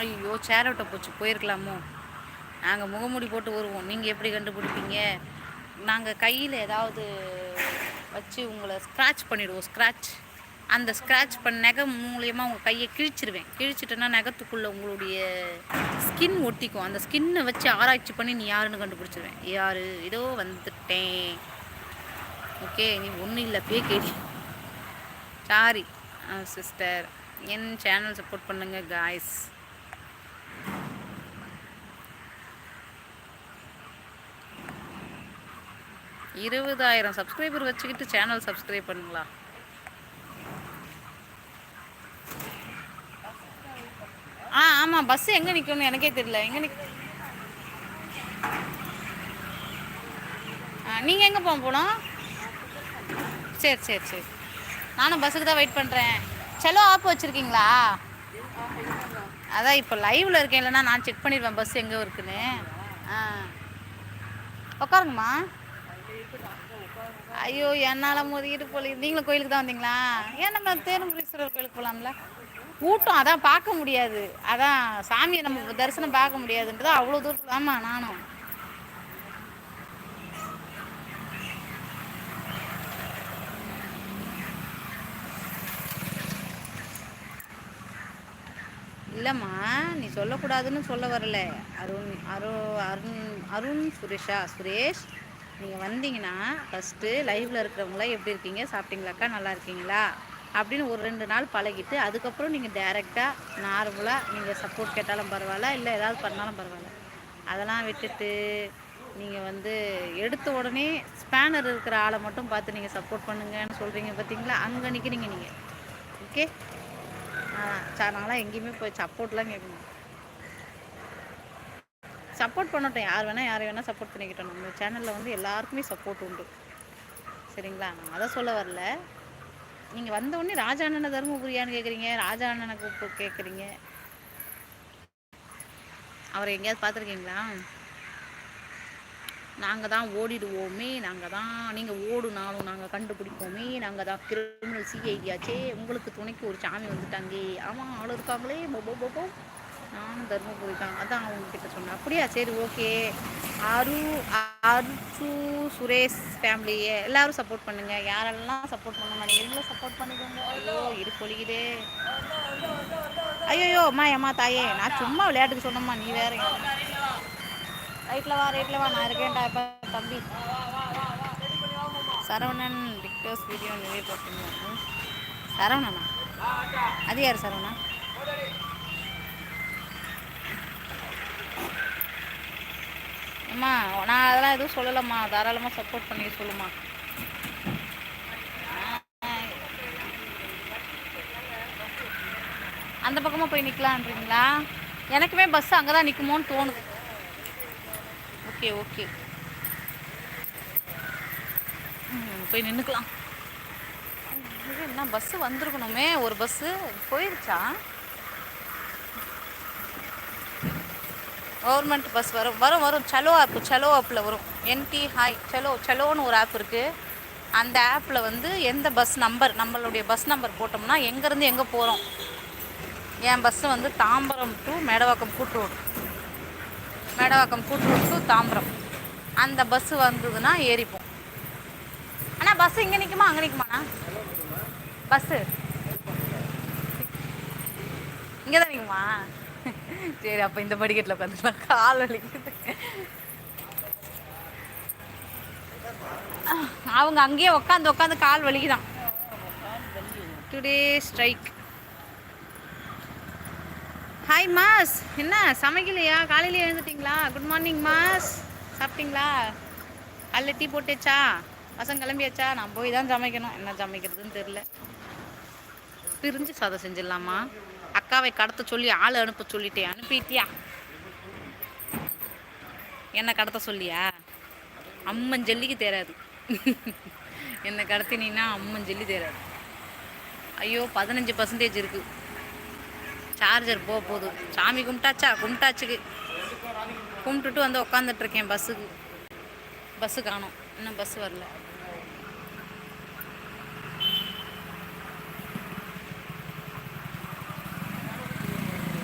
ஐயோ சேரோட்ட போச்சு போயிருக்கலாமோ? நாங்கள் முகமூடி போட்டு வருவோம். நீங்கள் எப்படி கண்டுபிடிப்பீங்க? நாங்கள் கையில் ஏதாவது வச்சு உங்களை ஸ்க்ராட்ச் பண்ணிவிடுவோம் ஸ்க்ராட்ச் அந்த ஸ்க்ராட்ச் பண்ண நகம் மூலியமாக உங்கள் கையை கிழிச்சிருவேன். கிழிச்சிட்டேன்னா நகத்துக்குள்ளே உங்களுடைய ஸ்கின் ஒட்டிக்கும். அந்த ஸ்கின்னை வச்சு ஆராய்ச்சி பண்ணி நீ யாருன்னு கண்டுபிடிச்சிருவேன். யார்? இதோ வந்துட்டேன். ஓகே நீ ஒன்றும் இல்லை பே கேடி சாரி சிஸ்டர் என் சேனல் சப்போர்ட் பண்ணுங்கள் காய்ஸ் இருபதாயிரம் சப்ஸ்கிரைபர் வச்சுக்கிட்டு சேனல் சப்ஸ்கிரைப் பண்ணுங்களா? ஆ ஆமாம் பஸ் எங்கே நிற்கணும்னு எனக்கே தெரியல. எங்கே நிக் நீங்கள் எங்கே போக போனோம் சரி சரி சரி. நானும் பஸ்ஸுக்கு தான் வெயிட் பண்ணுறேன் செலோ ஆப் வச்சுருக்கீங்களா? அதான் இப்போ லைவில் இருக்கேன். இல்லைன்னா நான் செக் பண்ணிடுவேன் பஸ் எங்கே இருக்குன்னு. ஆ. உட்காருங்கம்மா. ஐயோ என்னால் மோதிக்கிட்டு போல. நீங்களும் கோயிலுக்கு தான் வந்தீங்களா? ஏன் நம்ம தேனுபுரீஸ்வரர் கோயிலுக்கு போகலாம்ல கூட்டம் அதான் பார்க்க முடியாது. அதான் சாமியை நம்ம தரிசனம் பார்க்க முடியாதுன்றது அவ்வளோ தூரத்தில் ஆமாம் நானும். இல்லைம்மா நீ சொல்லக்கூடாதுன்னு சொல்ல வரல. அருண் அரு அருண் அருண் சுரேஷா சுரேஷ். நீங்கள் வந்தீங்கன்னா ஃபஸ்ட்டு லைவில் இருக்கிறவங்கள எப்படி இருக்கீங்க? சாப்பிட்டீங்களாக்கா நல்லா இருக்கீங்களா? அப்படின்னு ஒரு ரெண்டு நாள் பழகிட்டு அதுக்கப்புறம் நீங்கள் டைரெக்டாக நார்மலாக நீங்கள் சப்போர்ட் கேட்டாலும் பரவாயில்ல இல்லை ஏதாவது பண்ணாலும் பரவாயில்ல. அதெல்லாம் விட்டுட்டு நீங்கள் வந்து எடுத்த உடனே ஸ்பேனர் இருக்கிற ஆளை மட்டும் பார்த்து நீங்கள் சப்போர்ட் பண்ணுங்கன்னு சொல்கிறீங்க பார்த்தீங்களா? அங்கே நிற்கிறீங்க நீங்கள் ஓகே சார் நாங்களாம் எங்கேயுமே போய் சப்போர்ட்லாம் கேட்கணும் சப்போர்ட் பண்ணட்டும். யார் வேணால் யாரை வேணால் சப்போர்ட் பண்ணிக்கிட்டோம். நம்ம சேனலில் வந்து எல்லாருக்குமே சப்போர்ட் உண்டு. சரிங்களா? நான் அதை சொல்ல வரல. நீங்கள் வந்த உடனே ராஜா அண்ணனை தருமபுரியான்னு கேட்குறீங்க ராஜா அண்ணனை கூப்பிட்டு கேட்குறீங்க அவரை எங்கேயாவது பார்த்துருக்கீங்களா? நாங்கள் தான் ஓடிடுவோமே. நாங்கள் தான் நீங்கள் ஓடுனாலும் நாங்கள் கண்டுபிடிப்போமே. நாங்கள் தான் கிரிமினல் சிஐடியாச்சே உங்களுக்கு துணைக்கு ஒரு சாமி வந்துட்டாங்க. ஆமாம் ஆள் இருக்காங்களே. போபோ போபோ நானும் தர்மபுரி தான். அதான் அவங்க கிட்ட சொன்னேன். அப்படியா? சரி ஓகே. அரு அருச்சு சுரேஷ் ஃபேமிலியே எல்லாரும் சப்போர்ட் பண்ணுங்க. யாரெல்லாம் சப்போர்ட் பண்ண மாட்டேங்கிறீங்களோ சப்போர்ட் பண்ணிக்கோங்க. ஐயோ இரு பொழிக்குதே ஐயோ அம்மா ஏம்மா தாயே நான் சும்மா விளையாட்டுக்கு சொன்னம்மா நீ வேற. ரைட்டில் வா ரைட்டில் வா நான் இருக்கேன்டா இப்போ தம்பி. சரவணன் பிக்டர்ஸ் வீடியோ நிறைய போட்டுருந்தேன் சரவணனா? அது யார் சரவணா? அம்மா நான் அதெல்லாம் எதுவும் சொல்லலம்மா. தாராளமாக சப்போர்ட் பண்ணி சொல்லுமா அந்த பக்கமாக போய் நிற்கலான்றீங்களா எனக்குமே பஸ் அங்கே தான் நிற்குமோன்னு தோணுது ஓகே ஓகே போய் நின்றுக்கலாம் என்ன பஸ்ஸு வந்திருக்கணுமே. ஒரு பஸ்ஸு போயிருச்சா? கவர்மெண்ட் பஸ் வரும். வரும் வரும். சலோ ஆப் சலோ ஆப்பில் வரும். என்டி ஹாய் சலோ சலோன்னு ஒரு ஆப் இருக்குது அந்த ஆப்பில் வந்து எந்த பஸ் நம்பர் நம்மளுடைய பஸ் நம்பர் போட்டோம்னா எங்கேருந்து எங்கே போகிறோம் என் பஸ்ஸு வந்து தாம்பரம் டு மேடவாக்கம் கூட்டு ரோடு மேடவாக்கம் கூட்டுரோடு டு தாம்பரம். அந்த பஸ்ஸு வந்ததுன்னா ஏறிப்போம். அண்ணா பஸ்ஸு இங்கே நிற்குமா அங்கே நிற்குமாண்ணா பஸ்ஸு இங்கே தான் நிற்குமா சரி அப்போ இந்த படிக்கட்டில் உட்காந்துக்கலாம். கால் வலிக்குது. அவங்க அங்கேயே உட்காந்து உட்காந்து கால் வலிக்குதான். டுடே ஸ்ட்ரைக் ஹாய் மாஸ் என்ன சமைக்கலையா? காலையில் எழுந்துட்டீங்களா? குட் மார்னிங் மாஸ் சாப்பிட்டீங்களா? காலைல டீ போட்டுச்சா? பசங்க கிளம்பியாச்சா? நான் போய் தான் சமைக்கணும். என்ன சமைக்கிறதுன்னு தெரில பிரிஞ்சு சாதம் செஞ்சிடலாமா? அக்காவை கடத்த சொல்லி ஆள் அனுப்ப சொல்லிட்டேன். அனுப்பிட்டியா? என்ன கடத்த சொல்லியா? அம்மன் ஜல்லிக்கு தேராது என்னை கடத்தினீன்னா அம்மன் ஜல்லி தேராது ஐயோ பதினஞ்சு பர்சன்டேஜ் இருக்குது சார்ஜர் போக போதும் சாமி கும்பிட்டாச்சா? கும்பிட்டாச்சுக்கு. கும்பிட்டுட்டு வந்து உட்காந்துட்ருக்கேன் பஸ்ஸுக்கு பஸ்ஸு காணும். இன்னும் பஸ் வரல.